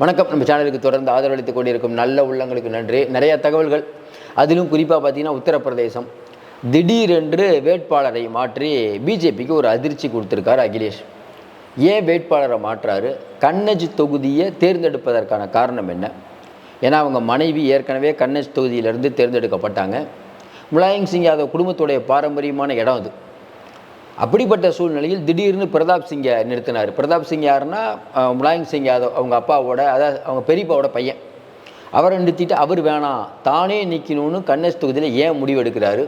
வணக்கம். நம்ம சேனலுக்கு தொடர்ந்து ஆதரவளித்துக் கொண்டிருக்கும் நல்ல உள்ளங்களுக்கு நன்றி. நிறைய தகவல்கள். அதிலும் குறிப்பாக பார்த்தீங்கன்னா உத்தரப்பிரதேசம். திடீரென்று வேட்பாளரை மாற்றி பிஜேபிக்கு ஒரு அதிர்ச்சி கொடுத்துருக்காரு அகிலேஷ். ஏன் வேட்பாளரை மாற்றாரு? கண்ணஜ் தொகுதியை தேர்ந்தெடுப்பதற்கான காரணம் என்ன? ஏன்னா அவங்க மனைவி ஏற்கனவே கண்ணஜ் தொகுதியிலிருந்து தேர்ந்தெடுக்கப்பட்டாங்க. முலாயம் சிங் யாதவ் குடும்பத்துடைய பாரம்பரியமான இடம் அது. அப்படிப்பட்ட சூழ்நிலையில் திடீர்னு பிரதாப் சிங்கை நிறுத்தினார். பிரதாப் சிங் யாருன்னா முலாயம் சிங் யாதவ் அவங்க அப்பாவோட அதாவது அவங்க பெரியப்பாவோட பையன். அவரை நிறுத்திட்டு அவர் வேணாம் தானே நிற்கணும்னு கண்ணஸ் தொகுதியில் ஏன் முடிவு எடுக்கிறாரு?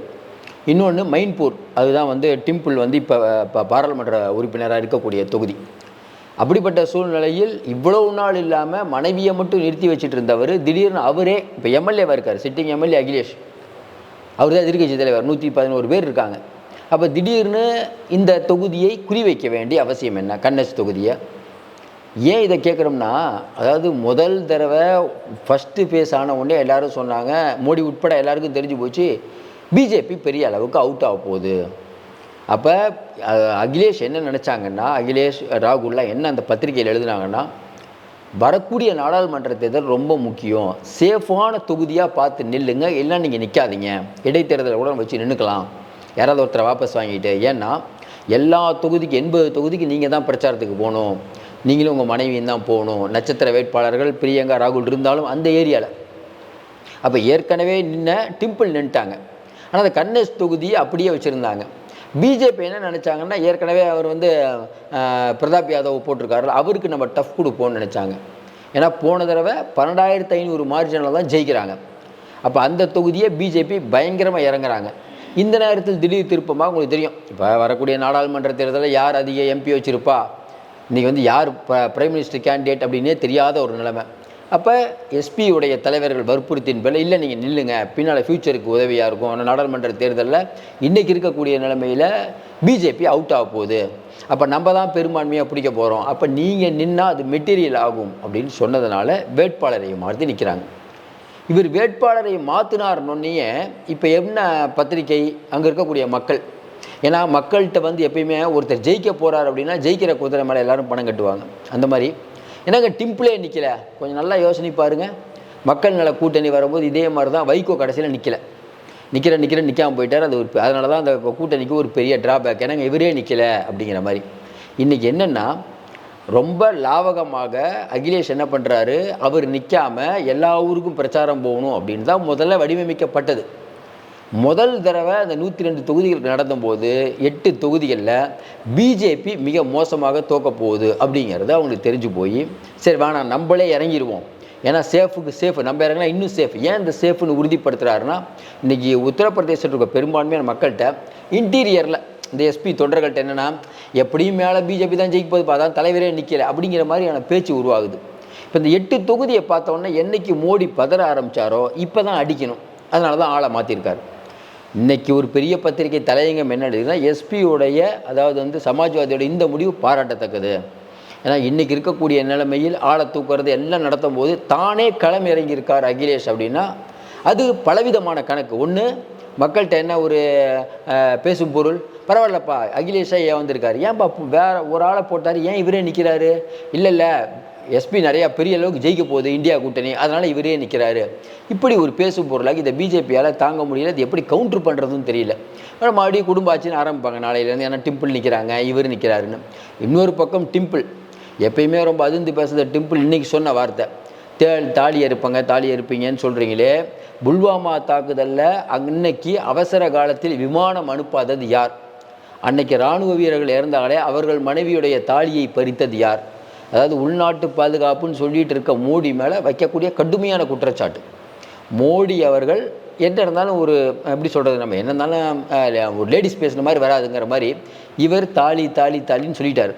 இன்னொன்று மைன்பூர் அதுதான் வந்து டிம்பிள் வந்து இப்போ இப்போ பாராளுமன்ற உறுப்பினராக இருக்கக்கூடிய தொகுதி. அப்படிப்பட்ட சூழ்நிலையில் இவ்வளவு நாள் இல்லாமல் மனைவியை மட்டும் நிறுத்தி வச்சுட்டு இருந்தவர் திடீர்னு அவரே இப்போ எம்எல்ஏவாக இருக்கார் சிட்டிங் எம்எல்ஏ அகிலேஷ். அவர் தான் எதிர்கட்சி தலைவர் நூற்றி பதினோரு பேர் இருக்காங்க. அப்போ திடீர்னு இந்த தொகுதியை குறிவைக்க வேண்டிய அவசியம் என்ன? கண்ணஸ் தொகுதியை? ஏன் இதை கேட்குறோம்னா அதாவது முதல் தடவை ஃபஸ்ட்டு ஃபேஸ் ஆன உடனே எல்லாரும் சொன்னாங்க மோடி உட்பட எல்லாருக்கும் தெரிஞ்சு போச்சு பிஜேபி பெரிய அளவுக்கு அவுட் ஆக போகுது. அப்போ அகிலேஷ் என்ன நினச்சாங்கன்னா அகிலேஷ் ராகுல்லாம் என்ன அந்த பத்திரிகையில் எழுதுனாங்கன்னா வரக்கூடிய நாடாளுமன்ற தேர்தல் ரொம்ப முக்கியம். சேஃபான தொகுதியாக பார்த்து நில்லுங்க இல்லைன்னா நீங்கள் நிற்காதீங்க இடைத்தேர்தலை கூட வச்சு நின்றுக்கலாம் யாராவது ஒருத்தரை வாபஸ் வாங்கிட்டு ஏன்னா எல்லா தொகுதிக்கு எண்பது தொகுதிக்கு நீங்கள் தான் பிரச்சாரத்துக்கு போகணும். நீங்களும் உங்கள் மனைவியும் தான் போகணும். நட்சத்திர வேட்பாளர்கள் பிரியங்கா ராகுல் இருந்தாலும் அந்த ஏரியாவில் அப்போ ஏற்கனவே நின்ன டிம்பிள் நின்ட்டாங்க ஆனால் அந்த கண்ணேஷ் தொகுதியை அப்படியே வச்சுருந்தாங்க. பிஜேபி என்ன நினச்சாங்கன்னா ஏற்கனவே அவர் வந்து பிரதாப் யாதவ் போட்டிருக்காரு அவருக்கு நம்ம டஃப் கொடுப்போம்னு நினச்சாங்க. ஏன்னா போன தடவை பன்னெண்டாயிரத்து ஐநூறு மார்ஜினில் தான் ஜெயிக்கிறாங்க. அப்போ அந்த தொகுதியை பிஜேபி பயங்கரமாக இறங்குறாங்க. இந்த நேரத்தில் திடீர் திருப்பமாக உங்களுக்கு தெரியும். இப்போ வரக்கூடிய நாடாளுமன்ற தேர்தலில் யார் அதிக எம்பி வச்சுருப்பா? இன்றைக்கி வந்து யார் பிரைம் மினிஸ்டர் கேண்டிடேட் அப்படின்னே தெரியாத ஒரு நிலைமை. அப்போ எஸ்பி உடைய தலைவர்கள் வற்புறுத்தின் பேரில் இல்லை நீங்கள் நில்லுங்க. பின்னால் ஃப்யூச்சருக்கு உதவியாக இருக்கும். ஆனால் நாடாளுமன்ற தேர்தலில் இன்றைக்கி இருக்கக்கூடிய நிலைமையில் பிஜேபி அவுட் ஆக போகுது. அப்போ நம்ம தான் பெரும்பான்மையாக பிடிக்க போகிறோம் அப்போ நீங்கள் நின்னால் அது மெட்டீரியல் ஆகும். அப்படின்னு சொன்னதுனால வேட்பாளரையும் மாற்றி நிற்கிறாங்க இவர் வேட்பாளரை மாற்றினார்னொன்னே இப்போ என்ன பத்திரிகை? அங்கே இருக்கக்கூடிய மக்கள். ஏன்னா மக்கள்கிட்ட வந்து எப்பயுமே ஒருத்தர் ஜெயிக்க போகிறார் அப்படின்னா ஜெயிக்கிற குதிரை மேலே எல்லாரும் பணம் கட்டுவாங்க. அந்த மாதிரி. என்னங்க டிம்பிளே நிற்கல கொஞ்சம் நல்லா யோசனை பாருங்கள் மக்கள் நல கூட்டணி வரும்போது இதே மாதிரி தான் வைகோ கடைசியில் நிற்கல நிற்கிற நிற்கிற நிற்காம போயிட்டார். அது ஒரு அதனால தான் அந்த கூட்டணிக்கு ஒரு பெரிய ட்ராபேக் ஏன்னாங்க இவரே நிற்கல அப்படிங்கிற மாதிரி. இன்றைக்கி என்னென்னா ரொம்ப லாவகமாக அகிலேஷ் என்ன பண்ணுறாரு அவர் நிற்காமல் எல்லா ஊருக்கும் பிரச்சாரம் போகணும் அப்படின்னு தான் முதல்ல வடிவமைக்கப்பட்டது. முதல் தடவை அந்த நூற்றி ரெண்டு தொகுதிகள் நடந்தபோது எட்டு தொகுதிகளில் பிஜேபி மிக மோசமாக தோக்க போகுது அப்படிங்கிறது அவங்களுக்கு தெரிஞ்சு போய் சரி வேணாம் நம்மளே இறங்கிடுவோம் ஏன்னா சேஃபுக்கு சேஃப் நம்ம இறங்கினா இன்னும் சேஃப். ஏன் இந்த சேஃப்னு உறுதிப்படுத்துகிறாருன்னா இன்றைக்கி உத்தரப்பிரதேசத்தில் இருக்க பெரும்பான்மையான மக்கள்கிட்ட இன்டீரியரில் இந்த எஸ்பி தொண்டர்கள்ட்ட என்னென்னா எப்படியும் மேலே பிஜேபி தான் ஜெயிக்க போகுது அதான் தலைவரே நிற்கலை அப்படிங்கிற மாதிரியான பேச்சு உருவாகுது. இப்போ இந்த எட்டு தொகுதியை பார்த்தோன்னே என்றைக்கு என்னைக்கு மோடி பதற ஆரம்பிச்சாரோ இப்போ தான் அடிக்கணும். அதனால தான் ஆளை மாற்றிருக்காரு இன்றைக்கி ஒரு பெரிய பத்திரிகை தலையங்கம் என்ன எடுக்குதுன்னா எஸ்பியுடைய அதாவது வந்து சமாஜ்வாதியோட இந்த முடிவு பாராட்டத்தக்கது. ஏன்னா இன்றைக்கி இருக்கக்கூடிய நிலைமையில் ஆளை தூக்குறது எல்லாம் நடத்தும் போது தானே களம் இறங்கியிருக்கார் அகிலேஷ் அப்படின்னா அது பலவிதமான கணக்கு. ஒன்று மக்கள்கிட்ட என்ன ஒரு பேசும் பொருள் பரவாயில்லப்பா அகிலேஷா ஏன் வந்திருக்காரு? ஏன்பா வேற ஒரு ஆளை போட்டார்? ஏன் இவரே நிற்கிறாரு இல்லை இல்லை. எஸ்பி நிறையா பெரிய அளவுக்கு ஜெயிக்க போகுது இந்தியா கூட்டணி. அதனால் இவரே நிற்கிறாரு இப்படி ஒரு பேசும் பொருளாக இந்த பிஜேபியால் தாங்க முடியல. இது எப்படி கவுண்டர் பண்ணுறதுன்னு தெரியல. ஆனால் மறுபடியும் குடும்ப ஆட்சின்னு ஆரம்பிப்பாங்க. நாளையிலேருந்து ஏன்னா டிம்பிள் நிற்கிறாங்க இவர் நிற்கிறாருன்னு இன்னொரு பக்கம் டிம்பிள். எப்பயுமே ரொம்ப அதிர்ந்து பேசுகிற டிம்பிள். இன்றைக்கி சொன்ன வார்த்தை. தேள் தாலி அறுப்பாங்க தாலி அறுப்பீங்கன்னு சொல்கிறீங்களே புல்வாமா தாக்குதலில் அன்னைக்கு அவசர காலத்தில் விமானம் அனுப்பாதது யார்? அன்னைக்கு இராணுவ வீரர்கள் இறந்தாலே அவர்கள் மனைவியுடைய தாலியை பறித்தது யார்? அதாவது உள்நாட்டு பாதுகாப்புன்னு சொல்லிட்டு இருக்க மோடி மேலே வைக்கக்கூடிய கடுமையான குற்றச்சாட்டு. மோடி அவர்கள் என்ன இருந்தாலும் ஒரு எப்படி சொல்கிறது நம்ம என்ன இருந்தாலும் ஒரு லேடிஸ் பேசுன மாதிரி வராதுங்கிற மாதிரி இவர் தாலி தாலி தாலின்னு சொல்லிட்டார்.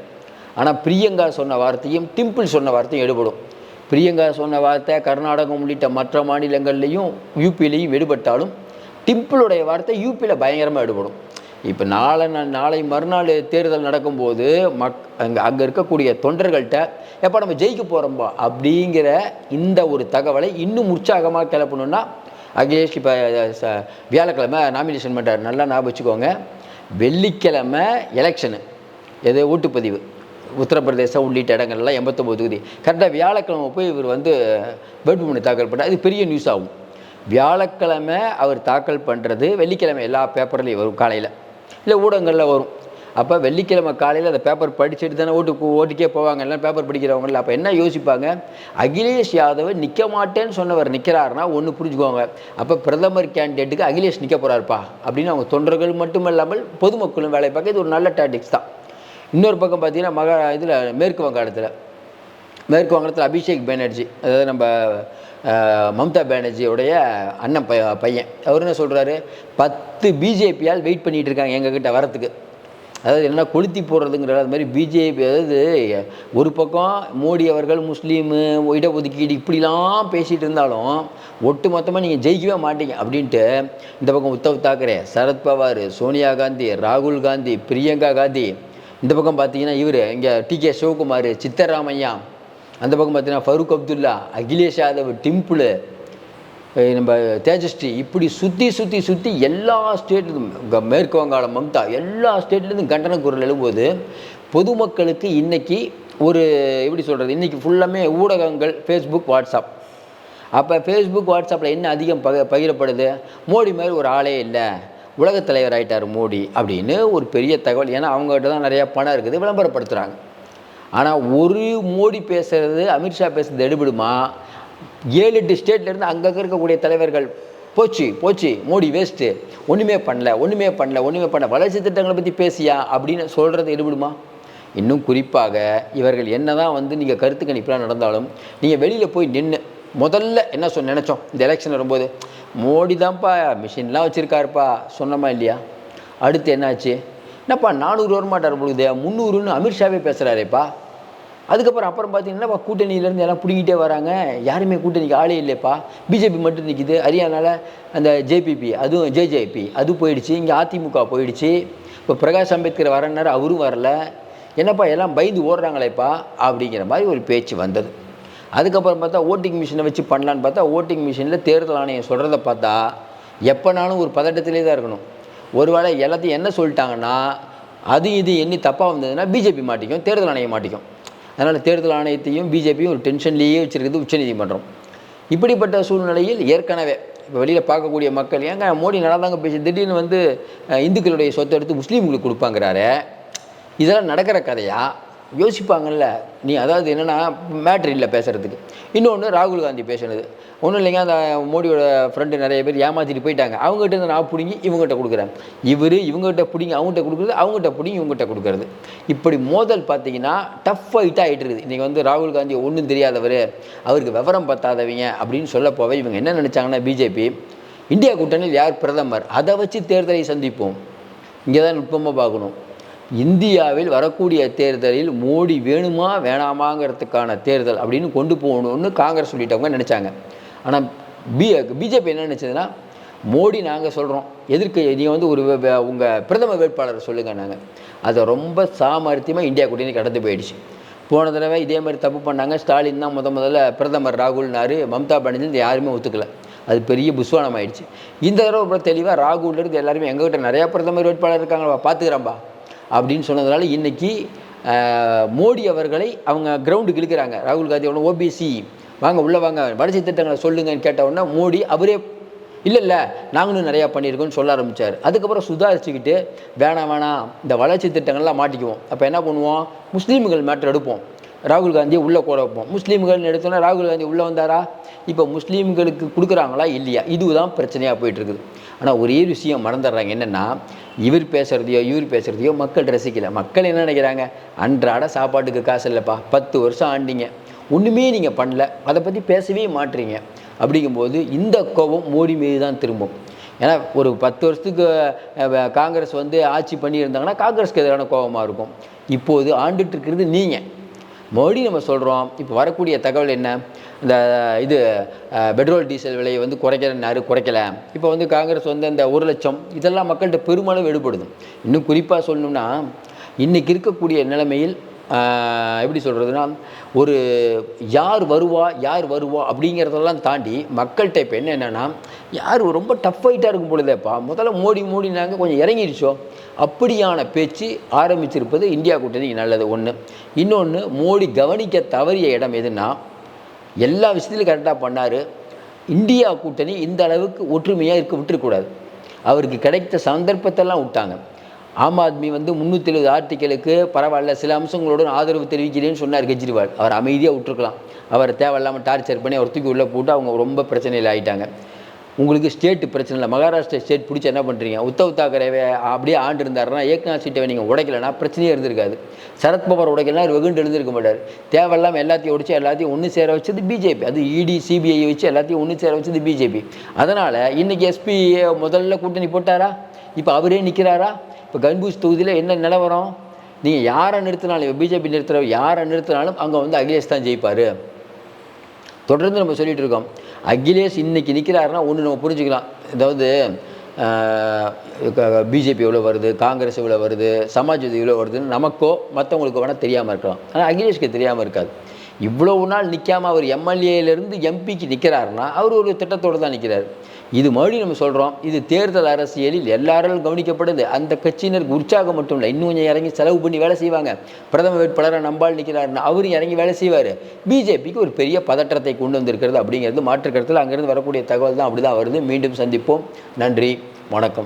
ஆனால் பிரியங்கா சொன்ன வார்த்தையும் டிம்பிள் சொன்ன வார்த்தையும் எடுபடும். பிரியங்கா சொன்ன வார்த்தை கர்நாடகம் உள்ளிட்ட மற்ற மாநிலங்கள்லேயும் யூபியிலையும் எடுபட்டாலும் டிம்பிளுடைய வார்த்தை யூபியில் பயங்கரமாக எடுபடும். இப்போ நாளை நாளை மறுநாள் தேர்தல் நடக்கும்போது மக் அங்கே அங்கே இருக்கக்கூடிய தொண்டர்கள்ட்ட எப்போ நம்ம ஜெயிக்க போகிறோம்பா அப்படிங்கிற இந்த ஒரு தகவலை இன்னும் உற்சாகமாக கிளப்பணுன்னா அகிலேஷ் இப்போ ச- வியாழக்கிழமை நாமினேஷன் பண்ணுறாரு நல்லா ஞாபகம் வச்சுக்கோங்க. வெள்ளிக்கிழமை எலெக்ஷனு எது ஓட்டுப்பதிவு. உத்தரப்பிரதேசம் உள்ளிட்ட இடங்கள்லாம் எண்பத்தொம்பது தொகுதி. கரெக்டாக வியாழக்கிழமை போய் இவர் வந்து வேட்புமனு தாக்கல் பண்ணார் அது பெரிய நியூஸ் ஆகும். வியாழக்கிழமை அவர் தாக்கல் பண்ணுறது வெள்ளிக்கிழமை எல்லா பேப்பர்லேயும் வரும் காலையில். இல்லை ஊடகங்களில் வரும். அப்போ வெள்ளிக்கிழமை காலையில் அந்த பேப்பர் படிச்சுட்டு தானே ஓட்டுக்கு ஓட்டுக்கே போவாங்க. எல்லாம் பேப்பர் படிக்கிறவங்கள அப்போ என்ன யோசிப்பாங்க? அகிலேஷ் யாதவ் நிற்க மாட்டேன்னு சொன்னவர் நிற்கிறாருன்னா ஒன்று புரிஞ்சுக்கோங்க. அப்போ பிரதமர் கேண்டிடேட்டுக்கு அகிலேஷ் நிற்க போகிறாருப்பா அப்படின்னு அவங்க தொண்டர்கள் மட்டும் இல்லாமல் பொதுமக்களும் வேலை பார்க்க. இது ஒரு நல்ல டாக்டிக்ஸ் தான். இன்னொரு பக்கம் பார்த்தீங்கன்னா மகா இதில் மேற்கு வங்காளத்தில். மேற்கு வங்காளத்தில் அபிஷேக் பேனர்ஜி அதாவது நம்ம மம்தா பானர்ஜியோடைய அண்ணன் பைய பையன். அவர் என்ன சொல்கிறாரு பத்து பிஜேபியால் வெயிட் பண்ணிகிட்டு இருக்காங்க எங்ககிட்ட வரத்துக்கு. அதாவது என்ன கொளுத்தி போடுறதுங்கிற அது மாதிரி பிஜேபி அதாவது ஒரு பக்கம் மோடி அவர்கள் முஸ்லீமு இடஒதுக்கீடு இப்படிலாம் பேசிகிட்டு இருந்தாலும் ஒட்டு மொத்தமாக நீங்கள் ஜெயிக்கவே மாட்டீங்க அப்படின்ட்டு இந்த பக்கம் உத்தவ் தாக்கரே சரத்பவார் சோனியா காந்தி ராகுல் காந்தி பிரியங்கா காந்தி இந்த பக்கம் பார்த்தீங்கன்னா இவர் இங்கே டி கே சிவகுமார் சித்தராமையா அந்த பக்கம் பார்த்தீங்கன்னா ஃபரூக் அப்துல்லா அகிலேஷ் யாதவ் டிம்பிள் நம்ம தேஜஸ்ரீ இப்படி சுற்றி சுற்றி சுற்றி எல்லா ஸ்டேட்லேயும் மேற்கு வங்காளம் மம்தா எல்லா ஸ்டேட்லேருந்து கண்டன குரல் எழும்போது பொதுமக்களுக்கு இன்றைக்கி ஒரு எப்படி சொல்கிறது இன்றைக்கி ஃபுல்லாமே ஊடகங்கள் ஃபேஸ்புக் வாட்ஸ்அப் அப்போ ஃபேஸ்புக் வாட்ஸ்அப்பில் என்ன அதிகம் பக பகிரப்படுது? மோடி மாதிரி ஒரு ஆளே இல்லை. உலகத் தலைவர் ஆயிட்டார் மோடி அப்படின்னு ஒரு பெரிய தகவல். ஏன்னா அவங்ககிட்ட தான் நிறையா பணம் இருக்குது விளம்பரப்படுத்துகிறாங்க ஆனால் ஒரு மோடி பேசுகிறது அமித்ஷா பேசுறது எடுபடுமா? ஏழு எட்டு ஸ்டேட்லேருந்து அங்கங்கே இருக்கக்கூடிய தலைவர்கள் போச்சு போச்சு மோடி வேஸ்ட்டு ஒன்றுமே பண்ணல ஒன்றுமே பண்ணல ஒன்றுமே பண்ணல. வளர்ச்சி திட்டங்களை பற்றி பேசியா? அப்படின்னு சொல்கிறது எடுபடுமா? இன்னும் குறிப்பாக இவர்கள் என்ன தான் வந்து நீங்கள் கருத்து கணிப்பெலாம் நடந்தாலும் நீங்கள் வெளியில் போய் நின்று முதல்ல என்ன சொன்ன நினச்சோம்? இந்த எலெக்ஷன் வரும்போது மோடி தான்ப்பா மிஷின்லாம் வச்சுருக்காருப்பா சொன்னோமா இல்லையா? அடுத்து என்னாச்சு? என்னப்பா நானூறு வரமாட்டார் பொழுது முந்நூறுன்னு அமித்ஷாவே பேசுகிறாரேப்பா அதுக்கப்புறம் அப்புறம் பார்த்தீங்கன்னா கூட்டணியிலேருந்து எல்லாம் பிடிக்கிட்டே வராங்க. யாருமே கூட்டணிக்கு ஆளே இல்லைப்பா. பிஜேபி மட்டும் நிற்கிது ஹரியானால அந்த ஜேபிபி அதுவும் ஜேஜேபி அது போயிடுச்சு. இங்கே அதிமுக போயிடுச்சு. இப்போ பிரகாஷ் அம்பேத்கர் வரனார் அவரும் வரல. என்னப்பா எல்லாம் பயந்து ஓடுறாங்களேப்பா அப்படிங்கிற மாதிரி ஒரு பேச்சு வந்தது. அதுக்கப்புறம் பார்த்தா ஓட்டிங் மிஷினை வச்சு பண்ணலான்னு பார்த்தா ஓட்டிங் மிஷினில் தேர்தல் ஆணையம் சொல்கிறத பார்த்தா எப்போனாலும் ஒரு பதட்டத்திலே தான் இருக்கணும். ஒருவேளை எல்லாத்தையும் என்ன சொல்லிட்டாங்கன்னா அது இது எண்ணி தப்பாக வந்ததுன்னா பிஜேபி மாட்டிக்கும் தேர்தல் ஆணையம் மாட்டிக்கும். அதனால் தேர்தல் ஆணையத்தையும் பிஜேபியும் ஒரு டென்ஷன்லேயே வச்சுருக்குது உச்சநீதிமன்றம். இப்படிப்பட்ட சூழ்நிலையில் ஏற்கனவே இப்போ வெளியில் பார்க்கக்கூடிய மக்கள் ஏங்க மோடி நடந்தாங்க பேசி திடீர்னு வந்து இந்துக்களுடைய சொத்தை எடுத்து முஸ்லீம்களுக்கு கொடுப்பாங்கிறாரு. இதெல்லாம் நடக்கிற கதையாக யோசிப்பாங்கல்ல நீ அதாவது என்னென்னா மேட்ரு இல்லை பேசுகிறதுக்கு இன்னொன்று ராகுல் காந்தி பேசுனது. ஒன்றும் இல்லைங்க அந்த மோடியோட ஃப்ரெண்டு நிறைய பேர் ஏமாற்றிட்டு போயிட்டாங்க. அவங்ககிட்ட இருந்து நான் பிடிங்கி இவங்ககிட்ட கொடுக்குறேன். இவர் இவங்ககிட்ட பிடிங்கி அவங்ககிட்ட கொடுக்குறது அவங்ககிட்ட பிடிங்கி இவங்ககிட்ட கொடுக்குறது. இப்படி மோதல் பார்த்தீங்கன்னா டஃப் ஃபைட்டாக ஆகிட்டு இருக்குது இன்றைக்கி வந்து ராகுல் காந்தி ஒன்றும் தெரியாதவர் அவருக்கு விவரம் பத்தாதவங்க அப்படின்னு சொல்ல போவே இவங்க என்ன நினச்சாங்கன்னா பிஜேபி இந்தியா கூட்டணியில் யார் பிரதமர்? அதை வச்சு தேர்தலை சந்திப்போம். இங்கே தான் நுட்பமாக பார்க்கணும். இந்தியாவில் வரக்கூடிய தேர்தலில் மோடி வேணுமா வேணாமாங்கிறதுக்கான தேர்தல் அப்படின்னு கொண்டு போகணும்னு காங்கிரஸ் சொல்லிட்டவங்க நினச்சாங்க. ஆனால் பி பிஜேபி என்ன நினச்சதுன்னா மோடி நாங்கள் சொல்கிறோம் எதிர்க்க நீங்கள் வந்து ஒரு உங்கள் பிரதம வேட்பாளர் சொல்லுங்கள் நாங்கள் அதை ரொம்ப சாமர்த்தியமாக இந்தியா கூட்டணி கடந்து போயிடுச்சு. போன தடவை இதே மாதிரி தப்பு பண்ணாங்க. ஸ்டாலின் தான் முத முதல்ல பிரதமர் ராகுல்னாரு மம்தா பானர்ஜி இந்த யாருமே ஒத்துக்கல. அது பெரிய புஸ்வானம் ஆயிடுச்சு இந்த தடவை தெளிவாக ராகுல் இருந்து எல்லாருமே எங்ககிட்ட நிறையா பிரதமர் வேட்பாளர் இருக்காங்களா பார்த்துக்கிறேன்பா அப்படின்னு சொன்னதுனால இன்றைக்கி மோடி அவர்களை அவங்க கிரவுண்டுக்கு இழுக்கிறாங்க. ராகுல் காந்தி ஒன்று ஓபிசி வாங்க உள்ளே வாங்க. வளர்ச்சி திட்டங்களை சொல்லுங்கன்னு கேட்ட உடனே மோடி அவரே இல்லை இல்லை நாங்களும் நிறையா பண்ணியிருக்கோம்னு சொல்ல ஆரம்பித்தார் அதுக்கப்புறம் சுதாரிச்சுக்கிட்டு வேணாம் வேணாம் இந்த வளர்ச்சி திட்டங்கள்லாம் மாட்டிக்குவோம். அப்போ என்ன பண்ணுவோம்? முஸ்லீம்கள் மேட்டர் எடுப்போம். ராகுல் காந்தியை உள்ளே கூட வைப்போம். முஸ்லீம்கள்னு எடுத்தோன்னா ராகுல் காந்தி உள்ளே வந்தாரா? இப்போ முஸ்லீம்களுக்கு கொடுக்குறாங்களா இல்லையா? இதுதான் பிரச்சனையாக போயிட்டு இருக்குது ஆனால் ஒரே விஷயம் மறந்துடுறாங்க. என்னென்னா இவர் பேசுகிறதையோ இவர் பேசுகிறதையோ மக்கள் ரசிக்கலை. மக்கள் என்ன நினைக்கிறாங்க? அன்றாட சாப்பாட்டுக்கு காசு இல்லைப்பா. பத்து வருஷம் ஆண்டிங்க. ஒன்றுமே நீங்கள் பண்ணல. அதை பற்றி பேசவே மாட்றீங்க அப்படிங்கும்போது இந்த கோபம் மோடி மீது தான் திரும்பும். ஏன்னா ஒரு பத்து வருஷத்துக்கு காங்கிரஸ் வந்து ஆட்சி பண்ணியிருந்தாங்கன்னா காங்கிரஸ்க்கு எதிரான கோபமாக இருக்கும். இப்போது ஆண்டுட்டு இருக்கிறது நீங்கள் மறுபடியும் நம்ம சொல்கிறோம் இப்போ வரக்கூடிய தகவல் என்ன? இந்த இது பெட்ரோல் டீசல் விலையை வந்து குறைக்கிறனாரு குறைக்கல. இப்போ வந்து காங்கிரஸ் வந்து இந்த ஒரு லட்சம் இதெல்லாம் மக்கள்கிட்ட பெருமளவு எடுபடுது. இன்னும் குறிப்பாக சொல்லணும்னா இன்றைக்கி இருக்கக்கூடிய நிலைமையில் எப்படி சொல்கிறதுனா ஒரு யார் வருவா யார் வருவா அப்படிங்கிறதெல்லாம் தாண்டி மக்கள்கிட்ட இப்போ என்ன என்னென்னா யார் ரொம்ப டஃப் ஃபைட்டாக இருக்கும் பொழுதேப்பா முதல்ல மோடி மோடினாங்க கொஞ்சம் இறங்கிடுச்சோ அப்படியான பேச்சு ஆரம்பிச்சிருப்பது இந்தியா கூட்டணிக்கு நல்லது ஒன்று இன்னொன்று மோடி கவனிக்க தவறிய இடம் எதுன்னா எல்லா விஷயத்துலையும் கரெக்டாக பண்ணார். இந்தியா கூட்டணி இந்த அளவுக்கு ஒற்றுமையாக இருக்க விட்டுறக்கூடாது அவருக்கு கிடைத்த சந்தர்ப்பத்தெல்லாம் விட்டாங்க. ஆம் ஆத்மி வந்து முந்நூற்றி எழுபது ஆர்டிக்கலுக்கு பரவாயில்ல சில அம்சங்களோட ஆதரவு தெரிவிக்கிறேன்னு சொன்னார் கெஜ்ரிவால். அவர் அமைதியாக விட்டுருக்கலாம். அவர் தேவையில்லாமல் டார்ச்சர் பண்ணி அவர் தூக்கி உள்ளே போட்டு அவங்க ரொம்ப பிரச்சனையில் ஆகிட்டாங்க உங்களுக்கு ஸ்டேட்டு பிரச்சனை இல்லை. மகாராஷ்டிரா ஸ்டேட் பிடிச்சி என்ன பண்ணுறீங்க உத்தவ் தாக்கரேவை அப்படியே ஆண்டு இருந்தாருன்னா ஏக்நாத் சீட்டை நீங்கள் உடைக்கலைன்னா பிரச்சனையே இருந்திருக்காது. சரத்பவர் உடைக்கலாம் வெகுண்டு எழுந்திருக்க மாட்டார். தேவையில்லாமல் எல்லாத்தையும் உடைச்சு எல்லாத்தையும் ஒன்று சேர வச்சது பிஜேபி அது இடி சிபிஐ வச்சு எல்லாத்தையும் ஒன்று சேர வச்சது பிஜேபி அதனால் இன்றைக்கி எஸ்பி முதல்ல கூட்டணி போட்டாரா? இப்போ அவரே நிற்கிறாரா இப்போ கன்பூஸ் தொகுதியில் என்ன நிலவரம்? நீங்கள் யாரை நிறுத்தினாலும் இப்போ பிஜேபி நிறுத்துகிற யாரை நிறுத்தினாலும் அங்கே வந்து அகிலேஷ் தான் ஜெயிப்பார். தொடர்ந்து நம்ம சொல்லிகிட்டு இருக்கோம். அகிலேஷ் இன்னைக்கு நிற்கிறாருன்னா ஒன்று நம்ம புரிஞ்சுக்கலாம். அதாவது பிஜேபி எவ்வளோ வருது காங்கிரஸ் எவ்வளோ வருது சமாஜ்வாதி எவ்வளோ வருதுன்னு நமக்கோ மற்றவங்களுக்கு வேணால் தெரியாமல் இருக்கலாம். ஆனால் அகிலேஷ்க்கு தெரியாமல் இருக்காது. இவ்வளவு நாள் நிற்காமல் அவர் எம்எல்ஏலேருந்து எம்பிக்கு நிற்கிறாருன்னா அவர் ஒரு திட்டத்தோடு தான் நிற்கிறார் இது மறுபடியும் நம்ம சொல்கிறோம் இது தேர்தல் அரசியலில் எல்லாராலும் கவனிக்கப்படுது. அந்த கட்சியினருக்கு உற்சாகம் மட்டும் இல்லை இன்னும் கொஞ்சம் இறங்கி செலவு பண்ணி வேலை செய்வாங்க. பிரதம வேட்பாளராக நம்பால் நிற்கிறாருன்னா அவரும் இறங்கி வேலை செய்வார். பிஜேபிக்கு ஒரு பெரிய பதற்றத்தை கொண்டு வந்திருக்கிறது அப்படிங்கிறது மாற்று கருத்தில் அங்கேருந்து வரக்கூடிய தகவல் தான். அப்படி தான் வருது. மீண்டும் சந்திப்போம். நன்றி. வணக்கம்.